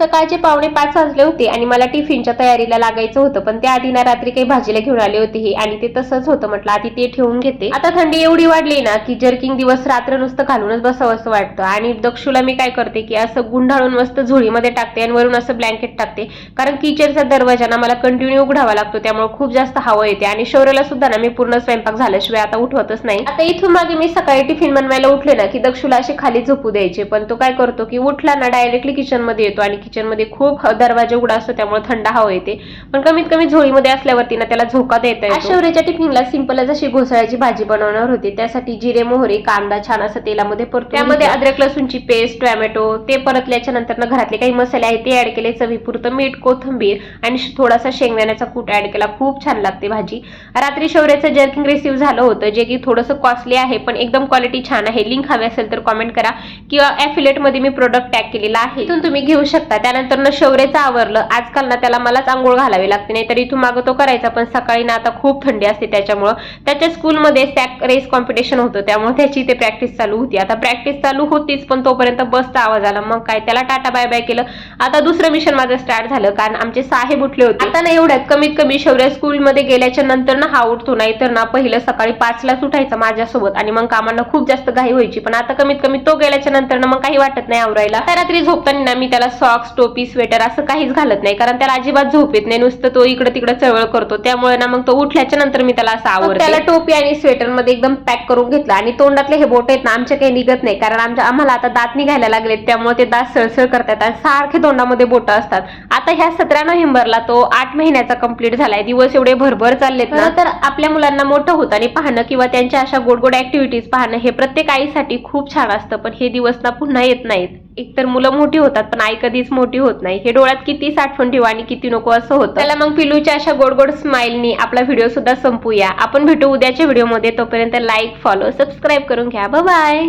सकाळचे पावणे पाच वाजले होते आणि मला टिफिनच्या तयारीला लागायचं होतं पण त्याआधी ना रात्री काही भाजीला घेऊन आले होते हे आणि ते तसंच होतं म्हटलं. आधी ते ठेवून घेते. आता थंडी एवढी वाढली ना की जर्किंग दिवस रात्र नुसतं घालूनच बसावं असं वाटतं. आणि दक्षूला मी काय करते की असं गुंडाळून मस्त झोळीमध्ये टाकते आणि वरून असं ब्लँकेट टाकते. कारण किचनचा दरवाजा ना मला कंटिन्यू उघडावा लागतो त्यामुळे खूप जास्त हवा येते. आणि शौर्यला सुद्धा ना मी पूर्ण स्वयंपाक झाल्याशिवाय आता उठवतच नाही. आता इथून मागे मी सकाळी टिफिन बनवायला उठले ना की दक्षूला असे खाली झोपू द्यायचे. पण तो काय करतो की उठला ना डायरेक्टली किचनमध्ये येतो आणि किचनमध्ये खूप दरवाजा उघडा असतो त्यामुळे थंड हवा येते. पण कमीत कमी झोळीमध्ये असल्यावरती ना त्याला झोका देता येतो. शौर्याच्या टिफिनला सिंपलच अशी घोसाळ्याची भाजी बनवणार होती. त्यासाठी जिरे मोहरी कांदा छान असं तेलामध्ये परतो त्यामध्ये अद्रक लसूणची पेस्ट टोमॅटो ते परतल्याच्या नंतर ना घरातले काही मसाले आहेत ते ऍड केले. चवीपुरतं मीठ कोथिंबीर आणि थोडासा शेंगदाण्याचा कूट ऍड केला. खूप छान लागते भाजी. रात्री शौर्याचं जर्किंग रिसीव्ह झालं होतं जे की थोडंसं कॉस्टली आहे पण एकदम क्वालिटी छान आहे. लिंक हवी असेल तर कॉमेंट करा. किंवा affiliate मध्ये मी प्रोडक्ट टॅग केलेला आहे. इथून तुम्ही घेऊ शकता. त्यानंतर ना शौर्यचं आवरलं. आजकाल ना त्याला मलाच आंघोळ घालावी लागते नाही तर इथून मागं तो करायचा. पण सकाळी ना आता खूप थंडी असते त्याच्यामुळं. त्याच्या स्कूलमध्ये सॅक रेस कॉम्पिटिशन होतं. त्यामुळे त्याची इथे प्रॅक्टिस चालू होती. आता प्रॅक्टिस चालू होतीच पण तोपर्यंत बसचा आवाज आला. मग काय त्याला टाटा बाय बाय केलं. आता दुसरं मिशन माझं स्टार्ट झालं. कारण आमचे साहेब उठले होते. आता ना एवढ्यात कमीत कमी शौर्य स्कूलमध्ये गेल्याच्यानंतर ना हा उठतो. नाही तर ना पहिलं सकाळी पाचलाच उठायचा माझ्यासोबत. आणि मग कामांना खूप जास्त घाई व्हायची. पण आता कमीत कमी तो गेल्याच्यानंतर ना मग काही वाटत नाही आवरायला. त्या रात्री झोपताना मी त्याला सॉक्स टोपी स्वेटर असं काहीच घालत नाही. कारण त्याला अजिबात झोप येत नाही. नुसतं तो इकडे तिकडे चळवळ करतो. त्यामुळे ना मग तो उठल्याच्या नंतर मी त्याला असं आवडते त्याला टोपी आणि स्वेटरमध्ये एकदम पॅक करून घेतलं. आणि तोंडातले हे बोट आहेत ना आमच्या काही निघत नाही. कारण आमच्या आम्हाला आता दात निघायला लागलेत. त्यामुळे ते दात सळसळ करतात आणि सारखे तोंडामध्ये बोट असतात. आता ह्या सतरा नोव्हेंबरला तो आठ महिन्याचा कंप्लीट झालाय. दिवस एवढे भरभर चाललेत ना. तर आपल्या मुलांना मोठं होताना पाहणं किंवा त्यांच्या अशा गोड गोड ऍक्टिव्हिटीज पाहणं हे प्रत्येक आईसाठी खूप छान असतं. पण हे दिवस ना पुन्हा येत नाहीत. एकतर मुलं मोठी होतात पण आई कधीच मोठी होत नाही. हे डोळ्यात किती साठवण ठेवा आणि किती नको असं होतं. त्याला मग पिलूच्या अशा गोड गोड स्माईलनी आपला व्हिडिओ सुद्धा संपूया. आपण भेटू उद्याच्या व्हिडिओमध्ये तोपर्यंत लाईक फॉलो सबस्क्राईब करून घ्या. बाय